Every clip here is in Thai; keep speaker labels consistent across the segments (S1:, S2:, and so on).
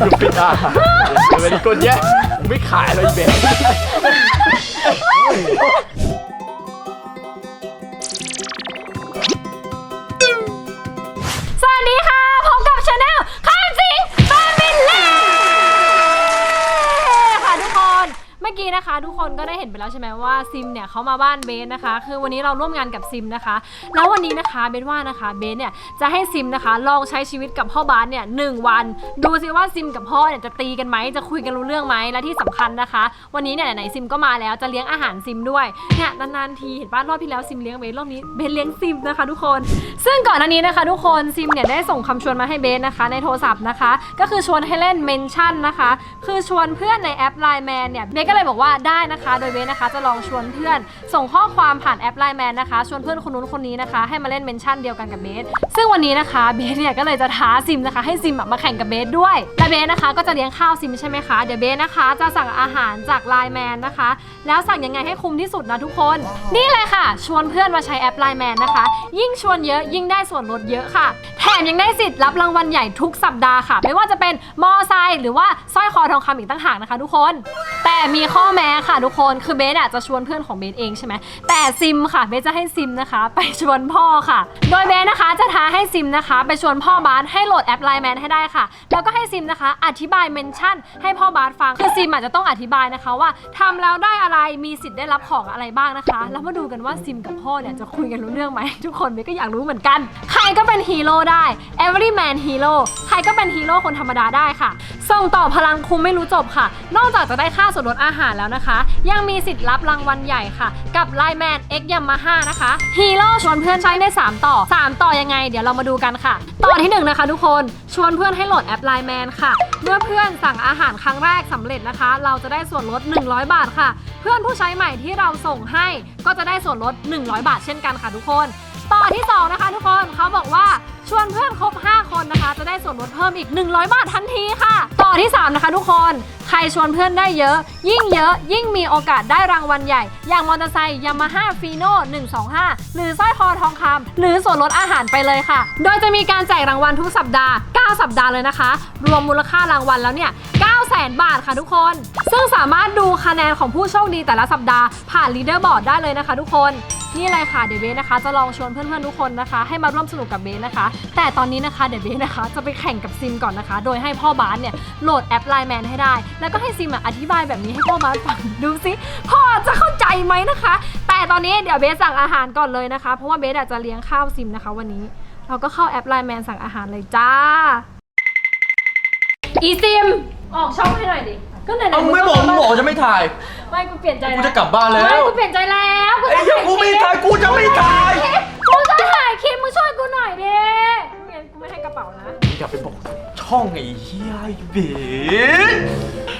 S1: อยูปิดอะเดี๋ยวเป็นคนแย่ไม่ขายเลยเบน
S2: นะคะทุกคนก็ได้เห็นไปแล้วใช่ไหมว่าซิมเนี่ยเขามาบ้านเบสนะคะ คือวันนี้เราร่วมงานกับซิมนะคะ แล้ววันนี้นะคะเบสว่านะคะเบสเนี่ยจะให้ซิมนะคะลองใช้ชีวิตกับพ่อบาสเนี่ยหนึ่งวัน ดูซิว่าซิมกับพ่อเนี่ยจะตีกันไหมจะคุยกันรู้เรื่องไหมและที่สำคัญนะคะ วันนี้เนี่ยไหนซิมก็มาแล้วจะเลี้ยงอาหารซิมด้วยเนี่ยนานๆทีเห็นป้ารอบที่แล้วซิมเลี้ยงเบสรอบนี้เบสเลี้ยงซิมนะคะ ทุกคน ซึ่งก่อนหน้านี้นะคะทุกคนซิมเนี่ยได้ส่งคำชวนมาให้เบสนะคะ ในโทรศัพท์นะคะ ก็คือชวนให้เล่นเมนชั่นนะคะ คือชวนเพื่อนในแอป Line Man เนี่ยเบสก็เลยบอกว่าได้นะคะ โดยเบสนะคะจะลองชวนเพื่อน ส่งข้อความผ่านแอป Line Man นะคะ ชวนเพื่อนคนนู้นคนนี้นะคะ ให้มาเล่นเมนชั่นเดียวกันกับเบสซึ่งวันนี้นะคะเบสเนี่ยก็เลยจะท้าซิมนะคะให้ซิมมาแข่งกับเบสด้วยและเบสนะคะก็จะเลี้ยงข้าวซิมใช่ไหมคะเดี๋ยวเบสนะคะ จะสั่งอาหารจาก Line Man นะคะ แล้วสั่งยังไงให้คุ้มที่สุดนะทุกคน นี่เลยค่ะ ชวนเพื่อนมาใช้แอป Line Man นะคะ ยิ่งชวนเยอะยิ่งได้ส่วนลดเยอะค่ะ แถมยังได้สิทธิ์รับรางวัลใหญ่ทุกสัปดาห์ค่ะ ไม่ว่าจะเป็นมอไซค์หรือว่าสร้อยคอทองคำอีกตั้งหากนะคะ ทุกคน แต่มีข้อแม้ค่ะทุกคนคือเบสอะจะชวนเพื่อนของเบสเองใช่ไหมแต่ซิมค่ะเบสจะให้ซิมนะคะ ไปชวนพ่อค่ะ โดยเบสนะคะจะท้าให้ซิมนะคะ ไปชวนพ่อบาสให้โหลดแอปไลน์แมนให้ได้ค่ะ แล้วก็ให้ซิมนะคะ อธิบายเมนชั่น ให้พ่อบาสฟังคือซิมอาจจะต้องอธิบายนะคะว่าทำแล้วได้อะไรมีสิทธิ์ได้รับของอะไรบ้างนะคะแล้วมาดูกันว่าซิมกับพ่อเนี่ยจะคุยกันรู้เรื่องไหมทุกคนเบสก็อยากรู้เหมือนกัน ใครก็เป็นฮีโร่ได้ every man hero ใครก็เป็นฮีโร่คนธรรมดาได้ค่ะส่งต่อพลังคุ้มไม่รู้จบค่ะ นอกจากจะได้ค่าส่วนลดอาหารแล้วนะคะยังมีสิทธิ์รับรางวัลใหญ่ค่ะ กับ Line Man X Yamaha นะคะฮีโร่ชวนเพื่อนใช้ได้ 3 ต่อ 3 ต่อยังไง เดี๋ยวเรามาดูกันค่ะ ต่อที่1นะคะทุกคนชวนเพื่อนให้โหลดแอป Line Man ค่ะ เมื่อเพื่อนสั่งอาหารครั้งแรกสำเร็จนะคะ เราจะได้ส่วนลด 100 บาทค่ะ เพื่อนผู้ใช้ใหม่ที่เราส่งให้ก็จะได้ส่วนลด 100 บาทเช่นกันค่ะทุกคน ต่อที่2นะคะทุกคนเขาบอกว่า ชวนเพื่อนครบ 5 คนนะคะ จะได้ส่วนลดเพิ่มอีก 100 บาททันทีค่ะ ต่อที่ 3 นะคะทุกคน ใครชวนเพื่อนได้เยอะ ยิ่งเยอะ ยิ่งมีโอกาสได้รางวัลใหญ่ อย่างมอเตอร์ไซค์ยามาฮ่าฟีโน่125 หรือสร้อยคอทองคำหรือส่วนลดอาหารไปเลยค่ะ โดยจะมีการแจกรางวัลทุกสัปดาห์ 9 สัปดาห์เลยนะคะ รวมมูลค่ารางวัลแล้วเนี่ย9แสนบาทค่ะทุกคน ซึ่งสามารถดูคะแนนของผู้โชคดีแต่ละสัปดาห์ผ่านลีดเดอร์บอร์ดได้เลยนะคะทุกคน นี่เลยค่ะเดยวเบสนะคะจะลองชวนเพื่อนๆทุกคนนะคะ ให้มาร่วมสนุกกับเบสนะคะ แต่ตอนนี้นะคะเดยวเบสนะคะ จะไปแข่งกับซิมก่อนนะคะ โดยให้พ่อบาสเนี่ยโหลดแอปไลน์แมนให้ได้ แล้วก็ให้ซิมอะอธิบายแบบนี้ให้พ่อบาสฟังดูสิพ่อจะเข้าใจไหมนะคะ แต่ตอนนี้เดี๋ยวเบสสั่งอาหารก่อนเลยนะคะ เพราะว่าเบสอาจจะเลี้ยงข้าวซิมนะคะ วันนี้ เราก็เข้าแอปไลน์แมนสั่งอาหารเลยจ้าอีซิมออกช่องให้หน่อยดิ ก็ไหนๆ
S1: เอามึงไม่บอกมึงบอกจะไม่ถ่าย
S2: ไม่กูเปลี่ยนใจ
S1: กู
S2: แล้ว
S1: จะกลับบ้านแล้ว
S2: ไม่กูเปลี่ยนใจแล้วกู
S1: ไอ้
S2: จะ
S1: เหี้ยกูไม่ถ่ายกูจะไม่ถ่าย
S2: กูจะถ่ายคลิปมึงช่วยกูหน่อยดิไม่งั้นกูไม่ให้กระเป๋านะ
S1: อย่าไปบอกช่องไอ้เหี้ยไอ้เบน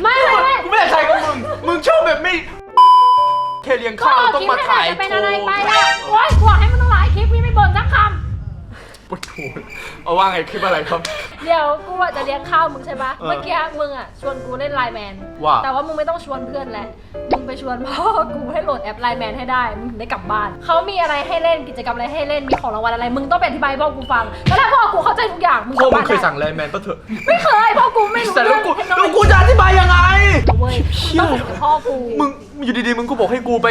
S2: ไม่ไม่ไม่
S1: กูไม่อยากถ่ายกับมึงมึงชอบแบบไม่แค่เลี้ยง
S2: ก็
S1: ข้าว
S2: เอา
S1: ต้อง
S2: คลิป
S1: มา
S2: ให้
S1: ถ่าย
S2: จะเป็นอะไรไปล่ะโอ๊ยกูบอกให้มึงต้องไลฟ์คลิปพี่ไม่บ่นสักค
S1: ปวดหัวเอาว่าไงคลิปอะไรครับำ
S2: เดี๋ยวกูอะจะเลี้ยงข้าวมึงใช่ปะ
S1: เออ
S2: เมื่อกี้มึงอะชวนกูเล่นไลน์แมน
S1: ว่า
S2: แต่ว่ามึงไม่ต้องชวนเพื่อนแหละ มึงไปชวนพ่อกูให้โหลดแอปไลน์แมนให้ได้ มึงถึงได้กลับบ้าน เขามีอะไรให้เล่นกิจกรรมอะไรให้เล่น มีของรางวัลอะไร มึงต้องไปอธิบายให้พ่อกูฟัง แล้วถ้าพ่อกูเข้าใจทุกอย่าง มึง
S1: พ่อก
S2: ลับ
S1: มึ
S2: บ้างน
S1: เคย
S2: ได้
S1: สั่งไลน์แมนปะเถอะ
S2: ไม่เคย พ่อกูไม่รู้
S1: แต่แล้วกู
S2: เรื่อง
S1: แล้วกูจะอธิบายยังไง
S2: เว้ยมึงต้องคุยกับพ่อกู
S1: มึงอยู่ดีๆ มึงกูบอกให้กูไป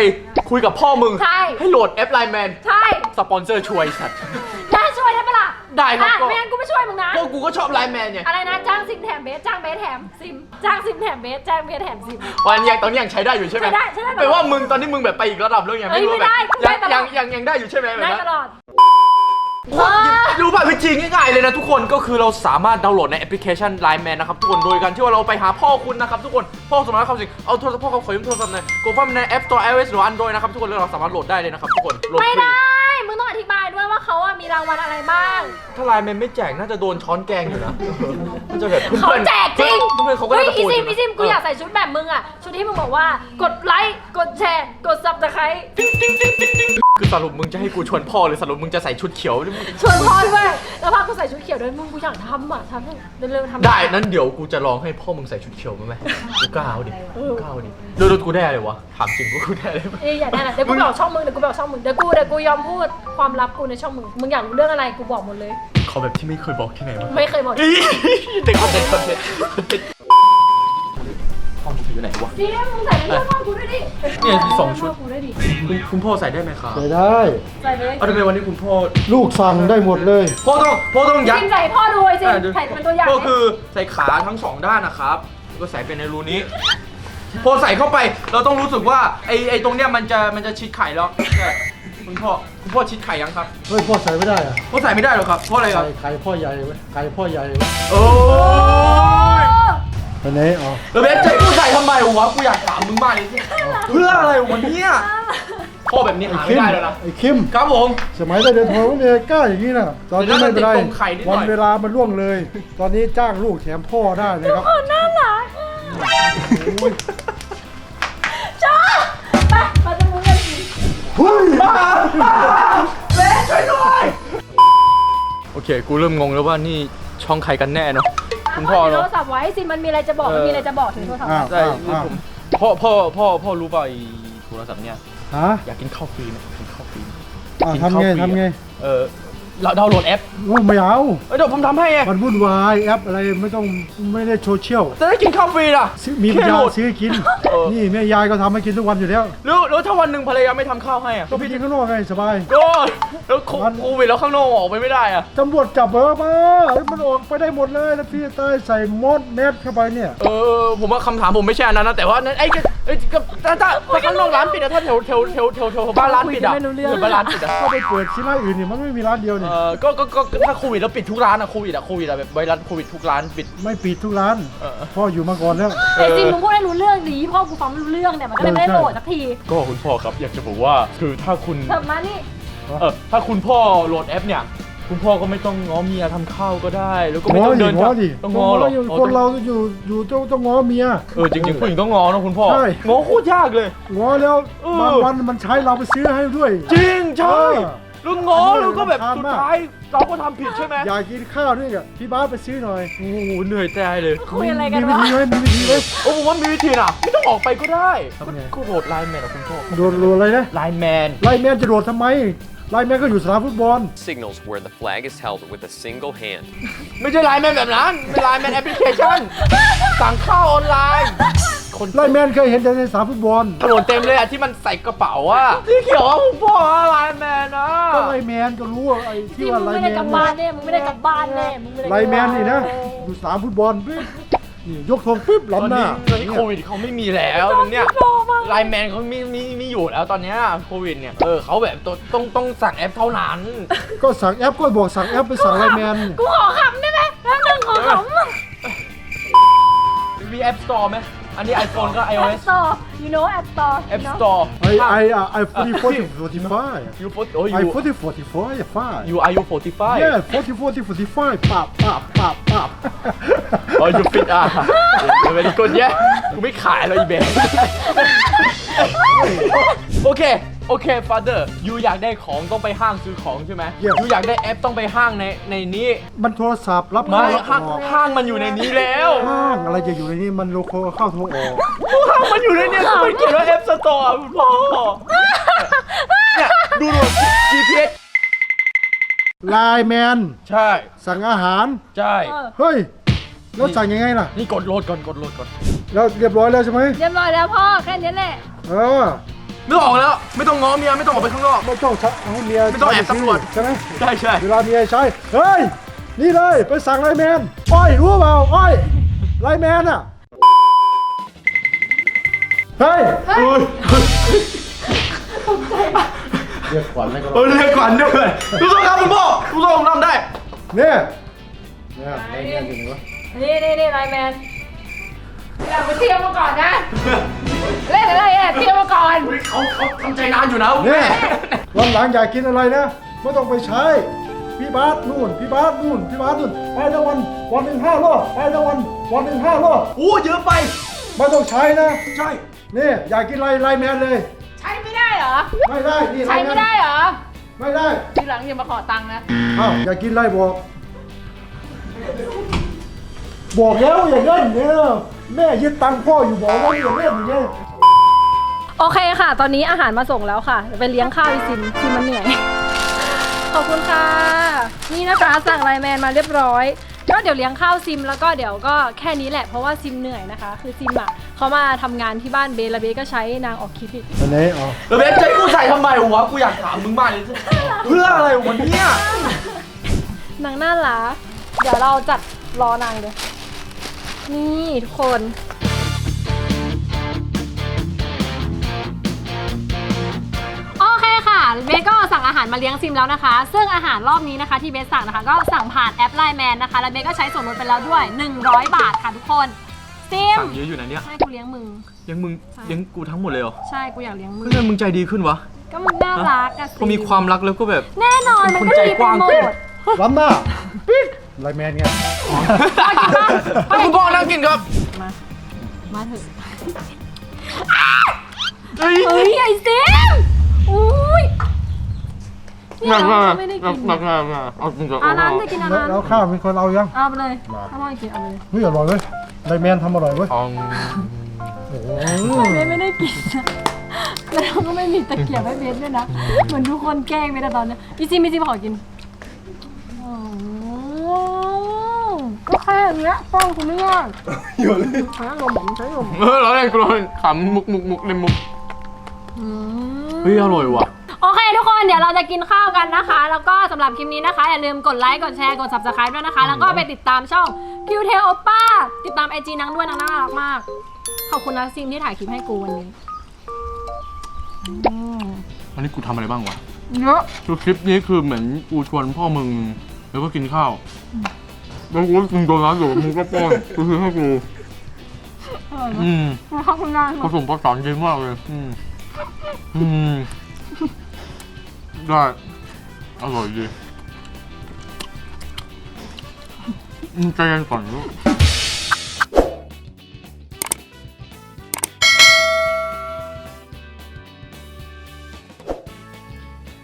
S1: คุยกับพ่อมึง
S2: ใช่
S1: ให้โหลดแอปไลน์แมน
S2: ใช่
S1: สปอนเซอร์ช่วยสัตว์
S2: ได้ช่วย ได้ปะล่ะ
S1: ได้ครับ
S2: อะ
S1: ก็
S2: ไม่งั้นกูไม่ช่วยมึงนะ
S1: พวกกูก็ชอบไลน์แมนไง
S2: อะไรนะจ้างซิมแถมเบสจ้างเบสแถมซิมจ้างซิมแถมเบสจ้างเบสแถมซิม
S1: วันยังตอนนี้ยังใช้ได้อยู่ใช่ไหม
S2: ใช้ได้ใช้ได้ตลอด
S1: แปลว่ามึงตอนนี้มึงแบบไปอีกระดับแล้วไง
S2: เอ้ย
S1: รู้
S2: ไม่ได้
S1: แบบ
S2: ได้ตลอด
S1: ยังยังยังได้อยู่ใช่ไหมแบบ
S2: ได้
S1: นั้น
S2: ตลอด ว้า
S1: รู้ป่ะวิธีง่ายๆเลยนะทุกคนก็คือเราสามารถดาวน์โหลดในแอปพลิเคชัน Line Man นะครับทุกคนโดยการที่ว่าเราไปหาพ่อคุณนะครับทุกคนพ่อสมมติเขาสิ่งเอาโทรศัพท์พ่อเขาขอยืมโทรศัพท์หน่อยกดเข้าไปใน App Store iOS หรือ Android นะครับทุกคนแล้วเราสามารถโหลดได้เลยนะครับทุกคนโหลด
S2: ไม่
S1: ฟรี
S2: ได้ มึงต้องอธิบายด้วยว่าเขาอะมีรางวัลอะไรบ้าง
S1: ถ้า Line Man ไม่แจกน่าจะโดนช้อนแกงอยู่นะมันจะแบบ
S2: เขาแจกจริง
S1: เพื่อนๆเขาก็
S2: เฮ้ย
S1: น่าจะ
S2: อี
S1: โกรธ
S2: ซิ
S1: อ
S2: ม
S1: ยู่
S2: อีซิมกูอยากใส่ชุดแบบมึงอะชุดที่มึงบอกว่ากดไลค์กดแชร์ กดซับสไครต์
S1: คือสรุปมึงจะให้กูชวนพ่อหรือสรุปมึงจะใส่ชุดเขียว
S2: ชวนพ่อด้วยแล้วพากูใส่ชุดเขียวด้วยมึงกูอยากทำอะทำให้เร็วๆทำ
S1: ได้นั้นเดี๋ยวกูจะลองให้พ่อมึงใส่ชุดเขียวมั้ยไหมกูกล้าเอาดิกูกล้าเอาดิดูดูกูได้อะไรวะถามจริงกูกูได้อะไรวะ
S2: เอ้ยอย่าได้นะเดี๋ยวกูบอกช่องมึงเดี๋ยวกูบอกช่องมึงเดี๋ยวกูเดี๋ยวกูยอมพูดความลับกูในช่องมึง มึงอยากรู้เรื่องอะไรกูบอกหมดเลย
S1: ขอแบบที่ไม่เคยบอกที่ไหนวะ
S2: ไม่เคยบอก
S1: อี๋เด็กคนเด็กคนเด็กพ่อมึงอยู่ไหนวะ
S2: ดีนะมึงใส่ในเสื้อพ่อกูด้วยดิ
S1: เนี่ยมีสองชุด
S2: พ่กูด้วยดิ
S1: คุณคุณพ่อใส่ได้ไหมครับ
S3: ใส่ได้
S2: ใส่เลย
S1: เอาทำไมวันนี้คุณพ่อ
S3: ลูกสั่งได้หมดเลย
S1: พ่อต้องพ่อต้องยัด
S2: จริงใส่พ่อดูไอ้จริง
S1: อะดู
S2: ใส่เป็นตัวอย่าง
S1: ก็
S2: ไหม
S1: คือใส่ขาทั้งสองด้านนะครับแล้วก็ใส่ไปในรูนี้พอใส่เข้าไปเราต้องรู้สึกว่าไอไอตรงเนี้ยมันจะมันจะชิดไข่แล้วใช่ คุณพ่อคุณพ่อชิดไข่ยังครับ
S3: เฮ้ยพ่อใส่ไม่ได้อะ
S1: พ่อใส่ไม่ได้หรอกครับเพราะอะไรครับ
S3: ใส่ไข่พ่อใหญ่ไว้ไข่พ่อใหญ่ไว้
S1: โอ้ย
S3: ไปไหนอ๋อ
S1: แล้วเบสจะกูใส่ทำไมวะกูอยากถามมึงมากเลยสิเพื่ออะไรวะเนี่ยพ่อแบบนี้
S3: ไอ้
S1: หา
S3: คิ
S1: ไม่
S3: ม
S1: ได้แล้วนะ
S3: ไอ้คิม
S1: ครับผม
S3: สมัยได้เดินทองไม่มีใครกล้าอย่างนี้นะตอนนี้ไม่เป็นไร
S1: เดี๋ยวน่าจะติดตรงไข่นิดหน่อย
S3: วันเวลามันล่วงเลย ตอนนี้จ้างลูกแถมพ่อได้นะครับ
S2: คนน่ารัก
S3: เช่
S1: วยด้วยโอเค กูเริ่มงงแล้วว่านี่ช่องใครกันแน่เนาะคุณพ่อ
S2: เาโท
S1: เนาะ
S2: รศัพท์ไว้สิมันมีอะไรจะบอก
S1: เออ
S2: มันมีอะไรจะบอกถึงโทรศัพท์
S3: อ้
S1: ใช่
S3: อ้าวอ้าว
S1: ผมพ่อพ่อพ่อพ่อรู้เปล่าไอ้โทรศัพท์เนี่ย
S3: ฮะ
S1: อยากกินข้าวฟรีไหมกินข้าวฟรี
S3: อะ
S1: กิน
S3: ทำ
S1: ข้าว
S3: ไง
S1: ฟรี
S3: ทำไง
S1: เออ เราดาวน์โหลดแอป
S3: โอ้ยไม่เอา
S1: เอ้ยเดี๋ยวผมทำให้ไง
S3: มันวุ่นวายแอปอะไรไม่ต้องไม่ได้โซเชียล
S1: จะได้กินข้าวฟรีล่ะ
S3: ซื้อมีปัญ
S1: แค่
S3: ญา
S1: โหลด
S3: ซื้อกิน
S1: เออ
S3: นี่แม่ยายก็ทำให้กินทุกวันอยู่แล้ว
S1: หรือหรือถ้าวันหนึ่งภรรยาไม่ทำข้าวให้อะ
S3: ก็ไปกินข้างนอกไงสบาย
S1: ก็แล้วโค
S3: วัน
S1: โควิดแล้วข้างนอกออกไปไม่ได้อะ
S3: ตำรวจจับเออมามันออกไปได้หมดเลยแล้วพี่ใต้ใส่มดเม็ดเข้าไปเนี่ย
S1: เออผมว่าคำถามผมไม่ใช่อันนั้นนะแต่ว่านั่นไอ้ก็ไอ้ก็ถ้าถ้าถ้าข้างนอกร้านปิดอะถ้าแถวแถวแถวแถวแถวบ้านร้านปิดอะแถวบ้านร้านปิดอะ
S3: ถ้าไปเปิดที่ร้านอื่นเนี่ยมันไม่มีร้านเดียว
S1: เอ
S3: นี่
S1: อก็ก็ก็ถ้าโควิดแล้วปิดทุกร้านอะโควิดอะโควิดอะแบบไวรัสโควิดทุกร้านปิด
S3: ไม่ปิดทุกร้าน
S1: เออ
S3: พ่ออยู่มาก่อนแล้ว
S2: ไอ้จริงมึงพูดให้รู้เรื่องดีพ่อกูฟังไม่รู้เรื่องเนี่ยมันก็เลยไม่ได้
S3: เออใช่
S2: โหลดสักที
S1: ก็คุณพ่อครับอยากจะบอกว่าคือถ้าคุณ
S2: เถิบมานี่
S1: เออถ้าคุณพ่อโหลดแอปเนี่ย คุณพ่อก็ไม่ต้องง้อเมียทำข้าวก็ได้ แล้วก็ไม่
S3: ง้อ
S1: ต้อง
S3: ดิ
S1: เดิน
S3: ง้อดิ
S1: ต้องง้อเหรอ
S3: อยู่
S1: อ๋อ
S3: คน
S1: ต้อง
S3: เราอยู่อยู่ต้องต้องง้อเมีย
S1: เออจริงๆผู้หญิงต้องง้อนะคุณพ่อ
S3: ใช่
S1: ง้อโคตรยากเลย
S3: ง้อแล้ว
S1: เออ
S3: บางวันมันใช้เราไปซื้อให้ด้วย
S1: จริงใช่
S3: เออ
S1: แล้วง้อ
S3: อันนี้
S1: แล้วก็แบบ
S3: รำคาญ
S1: สุด
S3: มาก
S1: ท้ายเราก็ทำผิดใช่ไหม
S3: อยากกินข้าวด้วยอะพี่บ้าสไปซื้อหน่อย
S1: โอ้โหเหนื่อยใจเลย
S2: คุยอะไรกัน
S3: มีวิ
S2: วะ
S3: ธีไหมมีวิธีไหม
S1: โอ้ผมว่ามีวิธีน่ะไม่ต้องออกไปก็ได้
S3: ทำไง
S1: ก็โหลดไลน์แมนอะคุณพ่อ
S3: โดนโดนอะไรนะ
S1: ไลน์แมน
S3: ไล่แมนจะโดดทำไม ไล่แมนก็อยู่สนามฟุตบอล
S4: signals where the flag is held with a single hand.
S1: ไม่ใช่ไลน์แมนแบบนั้นเป็นไลน์แมนแอปพลิเคชันสั่งข้าวออนไลน์ คน
S3: ไล่แมนเคยเห็นแต่ในสนามฟุตบอล
S1: ถนนเต็มเลยอะที่มันใส่กระเป๋าอะที่เขียวว่าคุณพ่อไลน์แมนอะ
S3: ก็ไล่แมนก็รู้ว่าไอ้
S2: จ
S3: ที่
S2: ริง
S3: ว่า
S2: มึง
S3: ไล่
S2: ไม่
S3: แม
S2: ได้
S3: น
S2: กลับบ้านเนี่ยมึงไม่ได้กลับบ้านแน่มึงไม่ได้กลับ
S3: ไล่
S2: บ้า
S3: แมนนี่นะอยู่สนามฟุตบอลปุ๊บนี่ยกธงปุ๊บ
S1: ตอน
S3: ล้ำห
S1: นี้
S3: น้า
S1: ตอนนี้โควิดเขาไม่มีแล้วเนี่ยไลน์แมนเขามีมีมีอยู่แล้วตอนเนี้ยโควิดเนี่ยเออเขาแบบต้องต้องต้องสั่งแอปเท่านั้น
S3: ก็สั่งแอปก็บอกสั่งแอปไปสั่งไล่แมน
S2: กูขอขำได้ไหมแป๊บนึงขอขำ
S1: มีแอปสตอร์ไหม อันนี้ iPhone ก็
S2: App
S1: iOS
S2: Store you know App Store you
S1: App
S2: know?
S1: Store
S3: ไอไออะไอโฟร์ตี้โฟร์ตี้ไฟ
S1: ยูโฟโอ้ย
S3: ไอ
S1: ยู
S3: โฟร์ตี้โฟร์ตี้ไฟไฟ
S1: ยูอายุ45
S3: yeah 40 40 45ปับปับปับปับ
S1: อ๋อยูฟิตอะเดี๋ยวไปดีกดแย่กูไม่ขายแล้วอีเบนโอเค โอเค father ยูอยากได้ของต้องไปห้างซื้อของใช่ไหม
S3: Yes
S1: ยูอยากได้แอปต้องไปห้างในในนี้
S3: มันโทรศัพท์รับ
S1: ไม่
S3: เข้า
S1: ห้าง
S3: ออก
S1: ห้างมันอยู่ในนี้แล้ว
S3: ห้างอะไรจะอยู่ในนี้มันโลโก้เข้าโทรออก
S1: ห้างมันอยู่ในนี้มันเขียนว่าแอปสตอร์คุณพ่อเนี่ยดูดู GPS
S3: ไลน์แมน
S1: ใช่
S3: สั่งอาหาร
S1: ใช่
S2: เออ
S3: เฮ้ย แล้วสั่งยังไงล่ะ
S1: นี่กดโหลดก่อนกดโหลดก่อน
S3: แล้วเรียบร้อยแล้วใช่ไหม
S2: เรียบร้อยแล้วพ่อแค่นี้แหละ
S3: เออ
S1: นึกออกแล้ว ไม่ต้องง้อเมียไม่ต้องออกไปข้างนอก
S3: ไม่ต้องใช้ให้เมีย
S1: ไม่ต้องแอบตำรวจ
S3: ใช่ไหม
S1: ใช่ใช่
S3: เวลาเมียใช้เฮ้ย นี่เลยไปสั่งไลน์แมนอ้อยรู้เปล่าอ้อยไลน์แมนอะเฮ้ยเรียกขวัญเลยก็
S1: เออเรียกก่อนด้วยทุกท่านครับคุณพ่อทุกท่านทำได้
S3: เนี่ยเนี่ยไลน์แมนอยู่ไหนวะ
S2: นี่นี่นี่ไลน์แมน อยากไปเที่ยวมาก่อนนะ เล่นอะไรอะเที่ยวมาก่อน
S1: เขาเขาทำใจนานอยู่นะ
S3: เนี่ยวันหลังอยากกินอะไรนะไม่ต้องไปใช้ พี่บาสนู่น พี่บาสนู่น พี่บาสนู่น ไปทั้งวัน วันหนึ่งห้ารอบไปทั้งวัน วันหนึ่งห้ารอบ
S1: โอ้เยอะไป
S3: ไม่ต้องใช้นะ
S1: ใช่
S3: นี่อยากกินอะไรไลน์แมนเลย
S2: ใช้ไม่ได้เหรอ
S5: อ
S3: ไม่ได้ นี่
S5: ใช้ไม่ได้เหรอ
S3: ไม่ได้
S5: ทีหลังอย่ามาขอตังค์นะ
S3: อ้าวอยากกินอะไรบอก บอกแล้วอย่างนั้นเนี่ย แม่ยึดตังค์พ่ออยู่บอกว่าอย่าเล่นอย่างเงี้ย
S2: โอเคค่ะ ตอนนี้อาหารมาส่งแล้วค่ะเดี๋ยวไปเลี้ยงข้าวอีซิมซิมมันเหนื่อย ขอบคุณค่ะ นี่นะคะสั่งไลน์แมนมาเรียบร้อย ก็เดี๋ยวเลี้ยงข้าวซิมแล้วก็เดี๋ยวก็แค่นี้แหละเพราะว่าซิมเหนื่อยนะคะ คือซิมอะเขามาทำงานที่บ้านเบสแล้วเบสก็ใช้นางออกคลิปอีก
S3: อันนี้อ๋อ
S1: แล้วเบสใจกูใส่ทำไมวะกูอยากถามมึงมากเลยเพื่ออะไรวะเนี่ย
S2: นางน่ารักเดี๋ยวเราจัดรอนางเลย นี่ทุกคน โอเคค่ะเบสก็สั่งอาหารมาเลี้ยงซิมแล้วนะคะ ซึ่งอาหารรอบนี้นะคะที่เบสสั่งนะคะ ก็สั่งผ่านแอปไลน์แมนนะคะ แล้วเบสก็ใช้ส่วนลดไปแล้วด้วย 100 บาทค่ะทุกคนซิม
S1: สั่งเยอะอยู่นะเนี่ย
S2: ใช่กูเลี้ยงมึง
S1: ยังมึงยังกูทั้งหมดเลยเหรอ
S2: ใช่กูอยากเลี้ยงมึง
S1: เพื่อนมึงใจดีขึ้นวะ
S2: ก็มึงน่ารักอะ
S1: พอมีความรักแล้วก็แบบ
S2: แน่นอนมัน
S1: คน
S2: ก็
S1: ใจ
S2: ดี
S1: ก
S2: ไป
S1: ว้าง
S2: หม
S1: ขึ้น
S2: ด
S3: ล้ำหน้า ไลน์แมนไง
S1: ไปคุณพ่อนั่งกินครับ
S2: มา มาเถอะ
S1: เฮ้ย
S2: เฮ้ยไอซิมอุ้ยเนี่ยเราไม่ได้กิน
S1: หนักหนักหนักเอาจริงจัง
S2: อานันจะกินอา
S3: แล้ว
S2: นัน
S3: แล้วข้าวมีคนเอายัง
S2: เอาไปเลย
S3: มา
S2: อร่อยกินเอาไปเลย
S3: เฮ้ยอร่อยเว้ยไลน์แมนทำอร่อยเว้ย
S1: อ๋อ
S3: โอ้โห
S2: เบสไม่ได้กินนะแล้วเราก็ไม่มีตะเกียบให้เบสด้วยนะ เหมือนทุกคนแกล้งเบสอะตอนเนี้ยพี่ซิมพี่ซิมขอกินอ๋อ ก็แค่เนี้ยป้องกูไม่ยาก
S3: อยู่เลย
S2: ใช้ลมผมใช้ลม
S1: เออเราเล่นกูเราเล่นขำมุกมุกมุกเล่นมุก
S2: อืม
S1: เฮ้ยอร่อยว่ะ
S2: โอเคทุกคนเดี๋ยวเราจะกินข้าวกันนะคะ แล้วก็สำหรับคลิปนี้นะคะ อย่าลืมกดไลค์กดแชร์กด subscribe ด้วยนะคะ แล้วก็ไปติดตามช่อง q t a l Oppa ติดตามไอจีนางด้วยนางน่ารักมาก ขอบคุณนะซิมที่ถ่ายคลิปให้กูวันนี้อืม
S1: วันนี้กูทำอะไรบ้างวะ
S2: เยอะ
S1: คือคลิปนี้คือเหมือนกูชวนพ่อมึง แล้วก็กินข้าว แล้วกูกินโดนัทอยู่มึงก็ป้อนกูคือให้กู
S2: อร่อย
S1: อืม
S2: มากขอบคุณนาง
S1: ผสมผสานดีมากเลยอืมอืมได้อร่อยดีอืมใจเย็นก่อนลูก